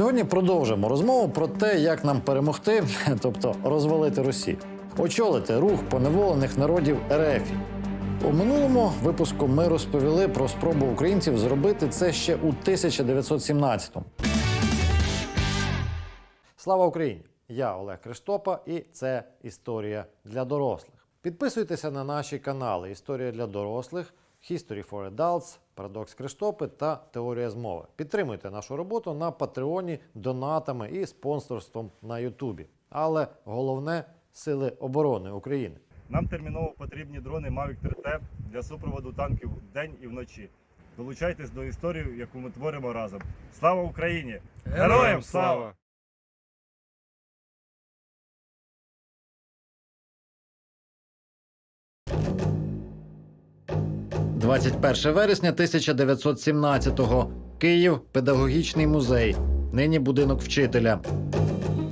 Сьогодні продовжимо розмову про те, як нам перемогти, тобто розвалити Росію, очолити рух поневолених народів РФ. У минулому випуску ми розповіли про спробу українців зробити це ще у 1917-му. Слава Україні! Я Олег Криштопа, і це історія для дорослих. Підписуйтеся на наші канали Історія для дорослих, History for Adults, Парадокс Криштопи та Теорія змови. Підтримуйте нашу роботу на Патреоні донатами і спонсорством на Ютубі. Але головне сили оборони України. Нам терміново потрібні дрони Mavic 3T для супроводу танків вдень і вночі. Долучайтесь до історії, яку ми творимо разом. Слава Україні! Героям слава! 21 вересня 1917-го. Київ, педагогічний музей. Нині будинок вчителя.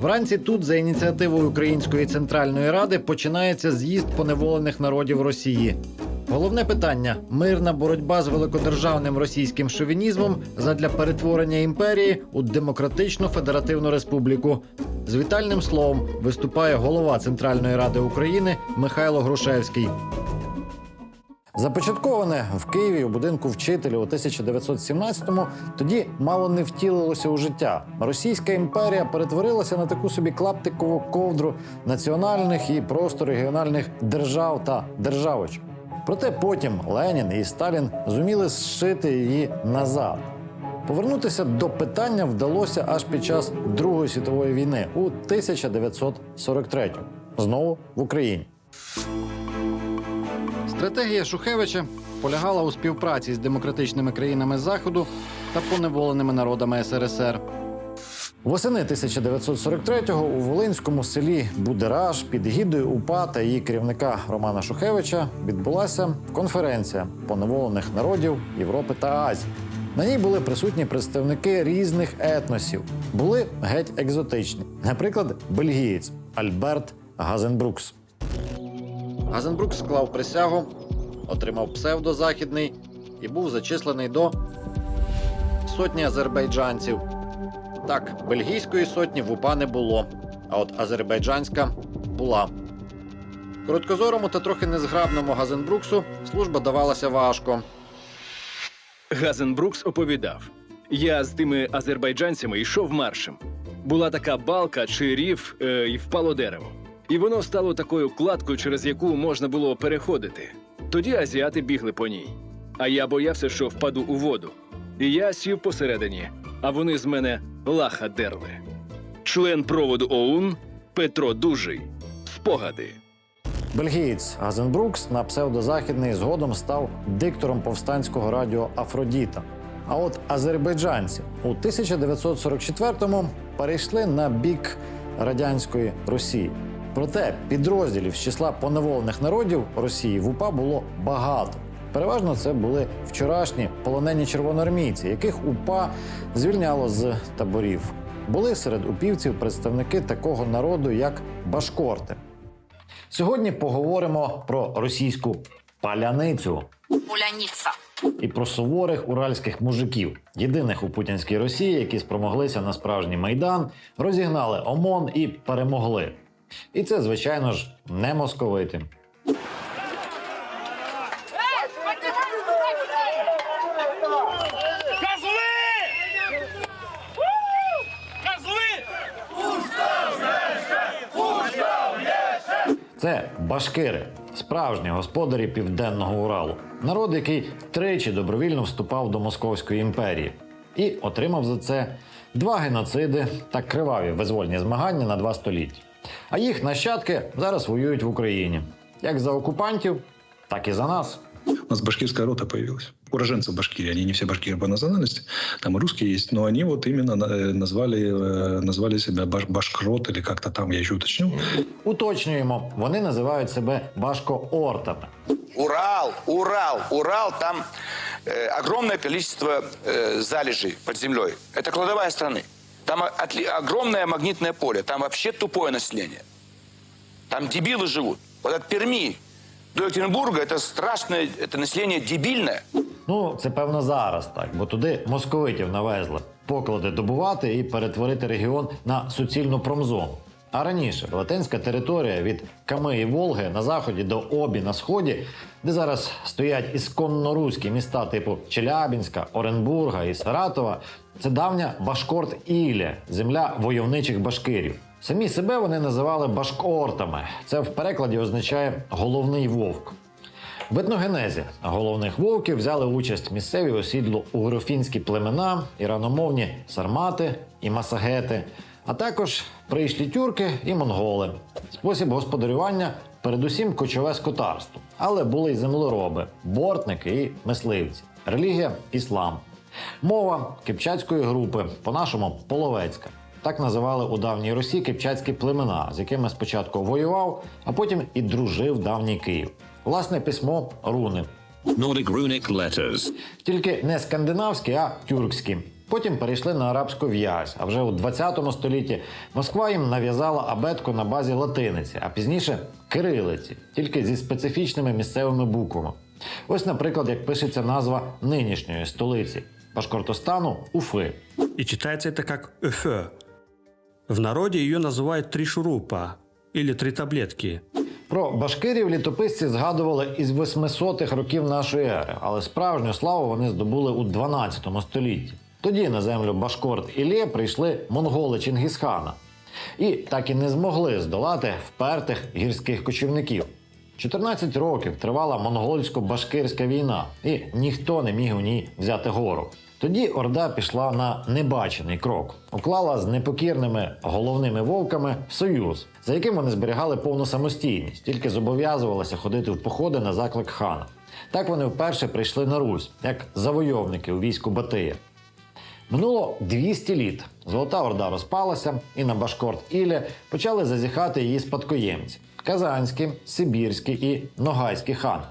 Вранці тут, за ініціативою Української центральної ради, починається з'їзд поневолених народів Росії. Головне питання мирна боротьба з великодержавним російським шовінізмом задля перетворення імперії у демократичну федеративну республіку. З вітальним словом виступає голова Центральної ради України Михайло Грушевський. Започатковане в Києві у будинку вчителя у 1917-му тоді мало не втілилося у життя. Російська імперія перетворилася на таку собі клаптикову ковдру національних і просто регіональних держав та державочок. Проте потім Ленін і Сталін зуміли зшити її назад. Повернутися до питання вдалося аж під час Другої світової війни у 1943-му. Знову в Україні. Стратегія Шухевича полягала у співпраці з демократичними країнами Заходу та поневоленими народами СРСР. Восени 1943-го у Волинському селі Будераж під гідою УПА та її керівника Романа Шухевича відбулася конференція поневолених народів Європи та Азії. На ній були присутні представники різних етносів, були геть екзотичні. Наприклад, бельгієць Альберт Газенбрукс. Газенбрук склав присягу, отримав псевдозахідний і був зачислений до сотні азербайджанців. Так, бельгійської сотні в УПА не було, а от азербайджанська була. Короткозорому та трохи незграбному Газенбруксу служба давалася важко. Газенбрукс оповідав: я з тими азербайджанцями йшов маршем. Була така балка чи рів е, і впало дерево. І воно стало такою кладкою, через яку можна було переходити. Тоді азіати бігли по ній. А я боявся, що впаду у воду. І я сів посередині, а вони з мене лаха дерли. Член проводу ОУН Петро Дужий. Спогади. Бельгієць Газенбрукс на псевдозахідний згодом став диктором повстанського радіо Афродіта. А от азербайджанці у 1944-му перейшли на бік радянської Росії. Проте підрозділів з числа поневолених народів Росії в УПА було багато. Переважно це були вчорашні полонені червоноармійці, яких УПА звільняло з таборів. Були серед упівців представники такого народу, як башкорти. Сьогодні поговоримо про російську паляницю Пуляниця. і про суворих уральських мужиків, єдиних у путінській Росії, які спромоглися на справжній майдан, розігнали ОМОН і перемогли. І це, звичайно ж, не московити. Це башкири, справжні господарі південного Уралу, народ, який тричі добровільно вступав до Московської імперії, і отримав за це два геноциди та криваві визвольні змагання на два століття. А їх нащадки зараз воюють в Україні як за окупантів, так і за нас. У нас башкирская рота появилась. Уроженцы Башкирии, они не все башкиры по национальности, там и русские есть, но они вот именно э, назвали, э, назвали себя баш, башкрот или как-то там, я еще уточню. Уточнюємо, вони називають себе башко-ортами. Урал, Урал, Урал, там э, огромное количество э, залежей под землей. Это кладовая страны. Там о- отли- огромное магнитное поле. Там вообще тупое население. Там дебилы живут. Вот от Перми до Екатеринбурга это страшное, это население дебильное. Ну, це певно зараз так, бо туди московитів навезли. поклади добувати і перетворити регіон на суцільну промзону. А раніше велетенська територія від Ками і Волги на заході до Обі на сході, де зараз стоять ісконно руські міста типу Челябінська, Оренбурга і Саратова, це давня Башкорт Ілля, земля войовничих башкирів. Самі себе вони називали башкортами. Це в перекладі означає головний вовк. В етногенезі головних вовків взяли участь місцеві осідло угрофінські племена, іраномовні сармати і масагети, а також прийшлі тюрки і монголи. Спосіб господарювання передусім кочове скотарство, але були й землероби, бортники і мисливці. Релігія іслам. Мова кипчацької групи, по-нашому половецька. Так називали у давній Русі кипчацькі племена, з якими спочатку воював, а потім і дружив давній Київ. Власне письмо руни. Nordic runic letters. Тільки не скандинавські, а тюркські. Потім перейшли на арабську в'язь, а вже у 20 столітті Москва їм нав'язала абетку на базі латиниці, а пізніше кирилиці, тільки зі специфічними місцевими буквами. Ось, наприклад, як пишеться назва нинішньої столиці Башкортостану Уфи. И читается это как «эфе». В народе ее называют «три шурупа» или «три таблетки». Про башкирів літописці згадували із 800-х років нашої ери, але справжню славу вони здобули у 12 столітті. Тоді на землю Башкорт і Лє прийшли монголи Чингісхана. І так і не змогли здолати впертих гірських кочівників. 14 років тривала монгольсько-башкирська війна, і ніхто не міг у ній взяти гору. Тоді Орда пішла на небачений крок, уклала з непокірними головними вовками союз, за яким вони зберігали повну самостійність, тільки зобов'язувалися ходити в походи на заклик хана. Так вони вперше прийшли на Русь, як завойовники у війську Батия. Минуло 200 літ. Золота Орда розпалася, і на Башкорт Ілля почали зазіхати її спадкоємці казанські, сибірські і ногайські хани.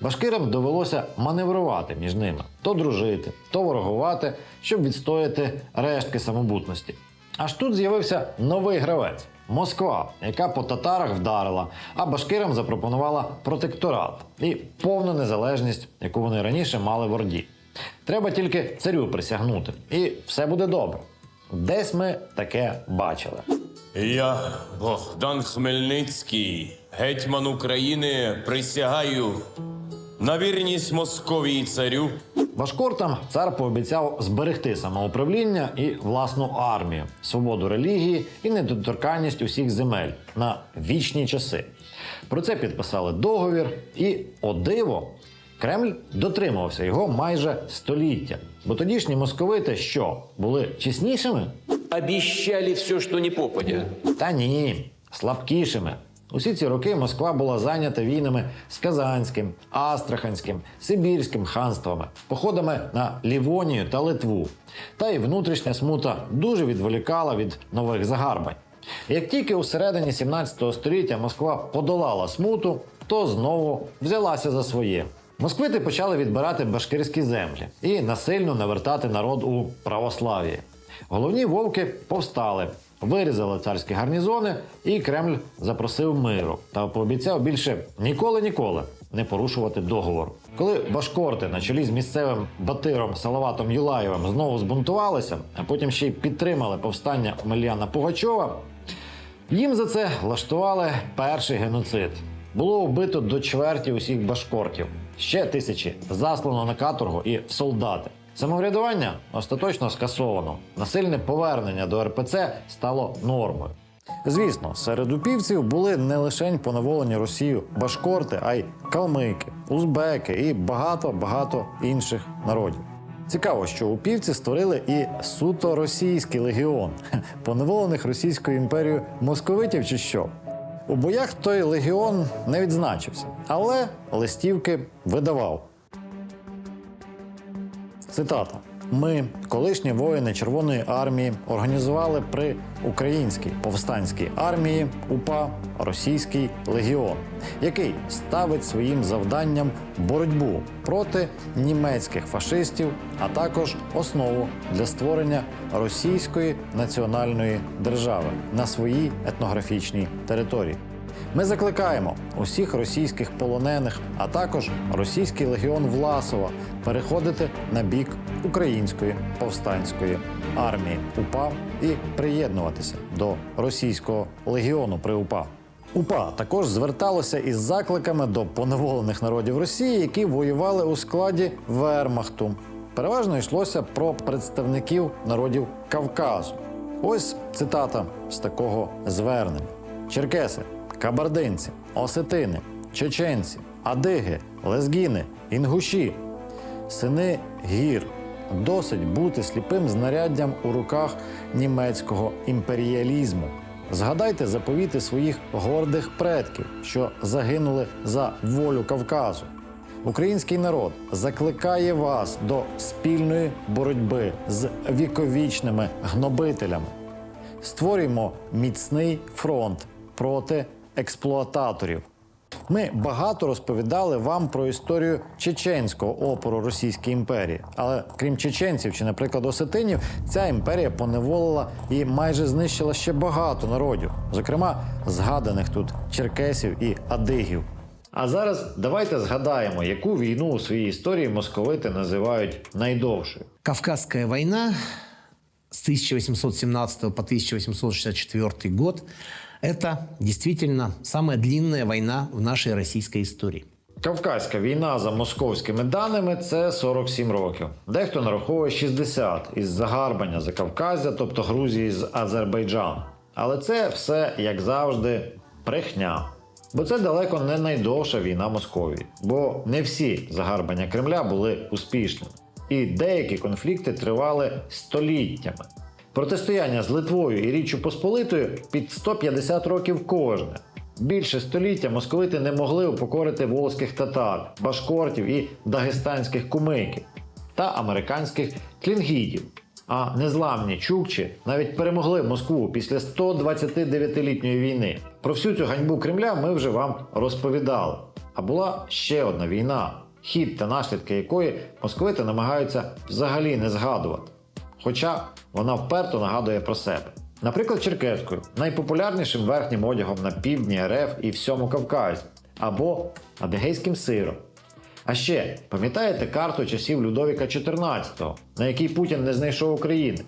Башкирам довелося маневрувати між ними, то дружити, то ворогувати, щоб відстояти рештки самобутності. Аж тут з'явився новий гравець Москва, яка по татарах вдарила, а башкирам запропонувала протекторат і повну незалежність, яку вони раніше мали в Орді. Треба тільки царю присягнути, і все буде добре. Десь ми таке бачили. Я, Богдан Хмельницький, гетьман України, присягаю на вірність Московії царю. Башкортам цар пообіцяв зберегти самоуправління і власну армію, свободу релігії і недоторканність усіх земель на вічні часи. Про це підписали договір, і о диво, Кремль дотримувався його майже століття. Бо тодішні московити що були чеснішими? Обещали все, что не попадя. Та ні, слабкішими. Усі ці роки Москва була зайнята війнами з Казанським, Астраханським, Сибірським ханствами, походами на Лівонію та Литву. Та й внутрішня смута дуже відволікала від нових загарбань. Як тільки у середині 17 століття Москва подолала смуту, то знову взялася за своє. Москвити почали відбирати башкирські землі і насильно навертати народ у православ'я. Головні вовки повстали, вирізали царські гарнізони, і Кремль запросив миру та пообіцяв більше ніколи-ніколи не порушувати договор. Коли башкорти на чолі з місцевим батиром Салаватом Юлаєвим знову збунтувалися, а потім ще й підтримали повстання Омельяна Пугачова, їм за це влаштували перший геноцид. Було вбито до чверті усіх башкортів. Ще тисячі заслано на каторгу і в солдати. Самоврядування остаточно скасовано. Насильне повернення до РПЦ стало нормою. Звісно, серед упівців були не лише поневолені Росію башкорти, а й калмики, узбеки і багато-багато інших народів. Цікаво, що упівці створили і суто російський легіон, поневолених Російською імперією московитів чи що. У боях той легіон не відзначився, але листівки видавав. Цитата: Ми, колишні воїни Червоної армії, організували при українській повстанській армії УПА Російський легіон, який ставить своїм завданням боротьбу проти німецьких фашистів, а також основу для створення російської національної держави на своїй етнографічній території. Ми закликаємо усіх російських полонених, а також російський легіон Власова переходити на бік української повстанської армії УПА і приєднуватися до російського легіону при УПА. УПА також зверталося із закликами до поневолених народів Росії, які воювали у складі Вермахту. Переважно йшлося про представників народів Кавказу. Ось цитата з такого звернення: черкеси, кабардинці, осетини, чеченці, адиги, лезгіни, інгуші, сини гір. Досить бути сліпим знаряддям у руках німецького імперіалізму. Згадайте заповіти своїх гордих предків, що загинули за волю Кавказу. Український народ закликає вас до спільної боротьби з віковічними гнобителями. Створюємо міцний фронт проти експлуататорів. Ми багато розповідали вам про історію чеченського опору Російській імперії. Але крім чеченців чи, наприклад, осетинів, ця імперія поневолила і майже знищила ще багато народів, зокрема згаданих тут черкесів і адигів. А зараз давайте згадаємо, яку війну у своїй історії московити називають найдовшою. Кавказская война с 1817 по 1864 год – это действительно самая длинная война в нашей российской истории. Кавказька війна за московськими даними це 47 років. Дехто нараховує 60 із загарбання Закавказя, тобто Грузії з Азербайджану. Але це все, як завжди, брехня. Бо це далеко не найдовша війна Московії. Бо не всі загарбання Кремля були успішними. І деякі конфлікти тривали століттями. Протистояння з Литвою і Річчю Посполитою під 150 років кожне. Більше століття московити не могли упокорити волзьких татар, башкортів і дагестанських кумиків та американських тлінгідів. А незламні чукчі навіть перемогли Москву після 129-літньої війни. Про всю цю ганьбу Кремля ми вже вам розповідали. А була ще одна війна, хід та наслідки якої московити намагаються взагалі не згадувати. Хоча вона вперто нагадує про себе. Наприклад, черкеською, найпопулярнішим верхнім одягом на півдні РФ і всьому Кавказі, або адегейським сиром. А ще пам'ятаєте карту часів Людовіка XIV, на якій Путін не знайшов України?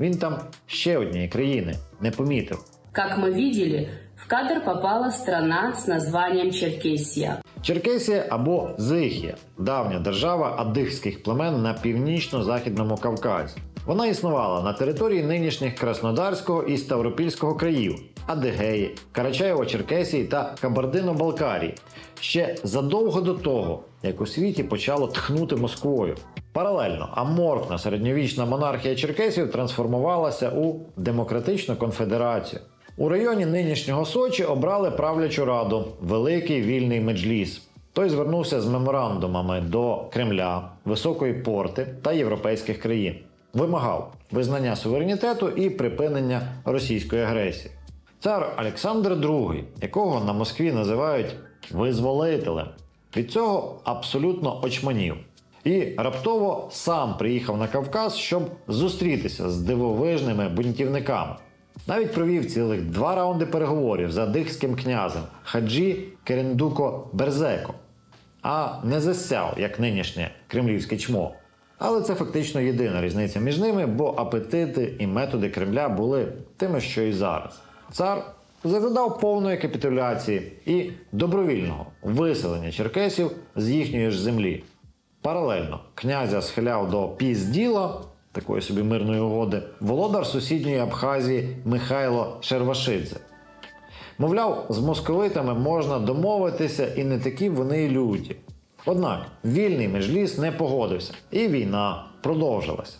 Він там ще однієї країни не помітив. Как мы видели, в кадр попала страна с названием Черкесия. Черкесія або Зихія давня держава адигських племен на північно-західному Кавказі. Вона існувала на території нинішніх Краснодарського і Ставропільського країв, Адигеї, Карачаєво-Черкесії та Кабардино-Балкарії ще задовго до того, як у світі почало тхнути Москвою. Паралельно аморфна середньовічна монархія черкесів трансформувалася у демократичну конфедерацію. У районі нинішнього Сочі обрали правлячу раду Великий вільний меджліс. Той звернувся з меморандумами до Кремля, Високої порти та європейських країн. Вимагав визнання суверенітету і припинення російської агресії. Цар Олександр II, якого на Москві називають визволителем, від цього абсолютно очманів. І раптово сам приїхав на Кавказ, щоб зустрітися з дивовижними бунтівниками. Навіть провів цілих два раунди переговорів з адихським князем Хаджі Керендуко Берзеко, а не засяв, як нинішнє кремлівське чмо. Але це фактично єдина різниця між ними, бо апетити і методи Кремля були тими, що і зараз. Цар загадав повної капітуляції і добровільного виселення черкесів з їхньої ж землі. Паралельно князя схиляв до пізділа, такої собі мирної угоди, володар сусідньої Абхазії Михайло Шервашидзе. Мовляв, з московитами можна домовитися і не такі вони люті. Однак вільний межліс не погодився, і війна продовжилася.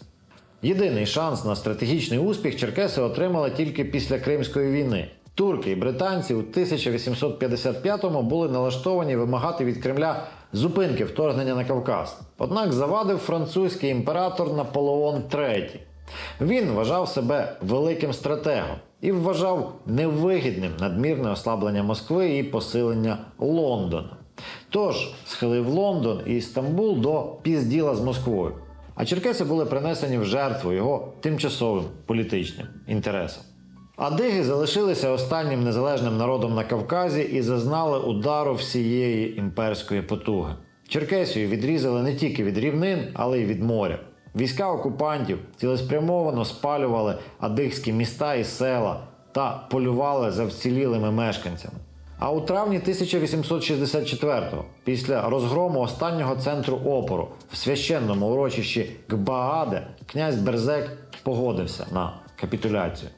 Єдиний шанс на стратегічний успіх черкеси отримали тільки після Кримської війни. Турки і британці у 1855-му були налаштовані вимагати від Кремля зупинки вторгнення на Кавказ. Однак завадив французький імператор Наполеон III. Він вважав себе великим стратегом і вважав невигідним надмірне ослаблення Москви і посилення Лондона. Тож схилив Лондон і Стамбул до пізділа з Москвою. А черкеси були принесені в жертву його тимчасовим політичним інтересам. Адиги залишилися останнім незалежним народом на Кавказі і зазнали удару всієї імперської потуги. Черкесію відрізали не тільки від рівнин, але й від моря. Війська окупантів цілеспрямовано спалювали адихські міста і села та полювали за вцілілими мешканцями. А у травні 1864-го, після розгрому останнього центру опору в священному урочищі Гбааде, князь Берзек погодився на капітуляцію.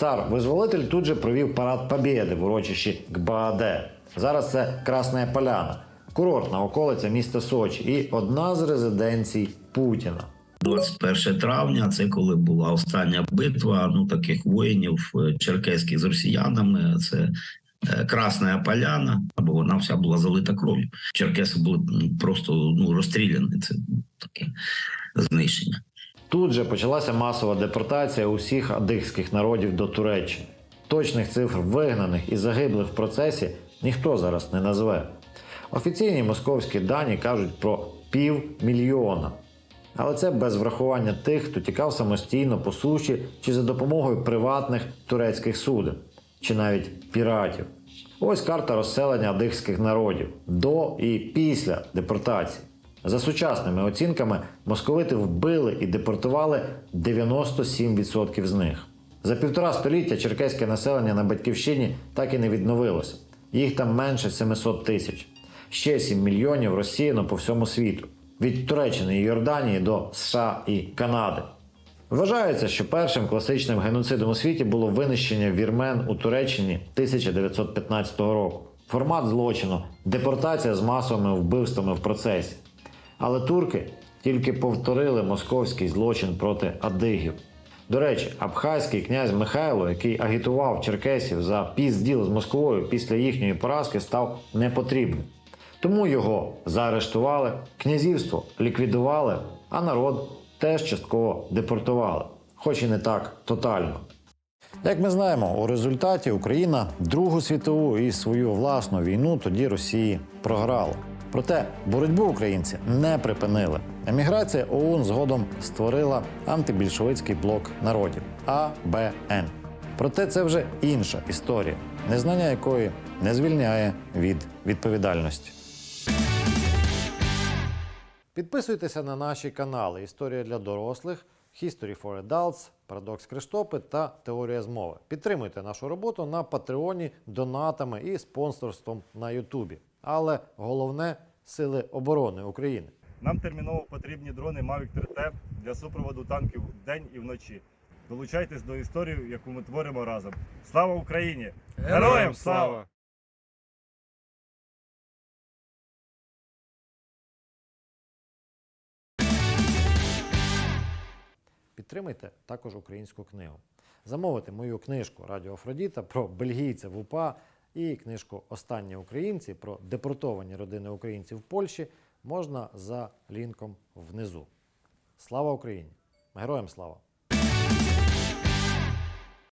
Цар-визволитель тут же провів парад Побєди в урочищі Гбааде. Зараз це Красна Поляна, курортна околиця міста Сочі і одна з резиденцій Путіна. 21 травня, це коли була остання битва ну таких воїнів е, черкеських з росіянами. Це Красна Поляна, або вона вся була залита кров'ю. Черкеси були просто ну розстріляні. Це таке знищення. Тут же почалася масова депортація усіх адихських народів до Туреччини. Точних цифр вигнаних і загиблих в процесі ніхто зараз не назве. Офіційні московські дані кажуть про півмільйона. Але це без врахування тих, хто тікав самостійно по суші чи за допомогою приватних турецьких суден, чи навіть піратів. Ось карта розселення адихських народів до і після депортації. За сучасними оцінками, московити вбили і депортували 97% з них. За півтора століття черкеське населення на батьківщині так і не відновилося. Їх там менше 700 тисяч. Ще 7 мільйонів розсіяно по всьому світу від Туреччини і Йорданії до США і Канади. Вважається, що першим класичним геноцидом у світі було винищення вірмен у Туреччині 1915 року. Формат злочину депортація з масовими вбивствами в процесі. Але турки тільки повторили московський злочин проти адигів. До речі, абхазький князь Михайло, який агітував черкесів за пізділ з Москвою після їхньої поразки, став непотрібним. Тому його заарештували, князівство ліквідували, а народ теж частково депортували, хоч і не так тотально. Як ми знаємо, у результаті Україна Другу світову і свою власну війну тоді Росії програла. Проте боротьбу українці не припинили. Еміграція ОУН згодом створила антибільшовицький блок народів АБН. Проте це вже інша історія, незнання якої не звільняє від відповідальності. Підписуйтеся на наші канали Історія для дорослих, History for Adults, Парадокс Криштопи та Теорія змови. Підтримуйте нашу роботу на Патреоні, донатами і спонсорством на Ютубі. Але головне сили оборони України. Нам терміново потрібні дрони Mavic 3T для супроводу танків вдень і вночі. Долучайтесь до історії, яку ми творимо разом. Слава Україні! Героям слава! Підтримайте також українську книгу. Замовити мою книжку Радіо Афродіта про бельгійця в УПА і книжку Останні українці про депортовані родини українців в Польщі можна за лінком внизу. Слава Україні! Героям слава!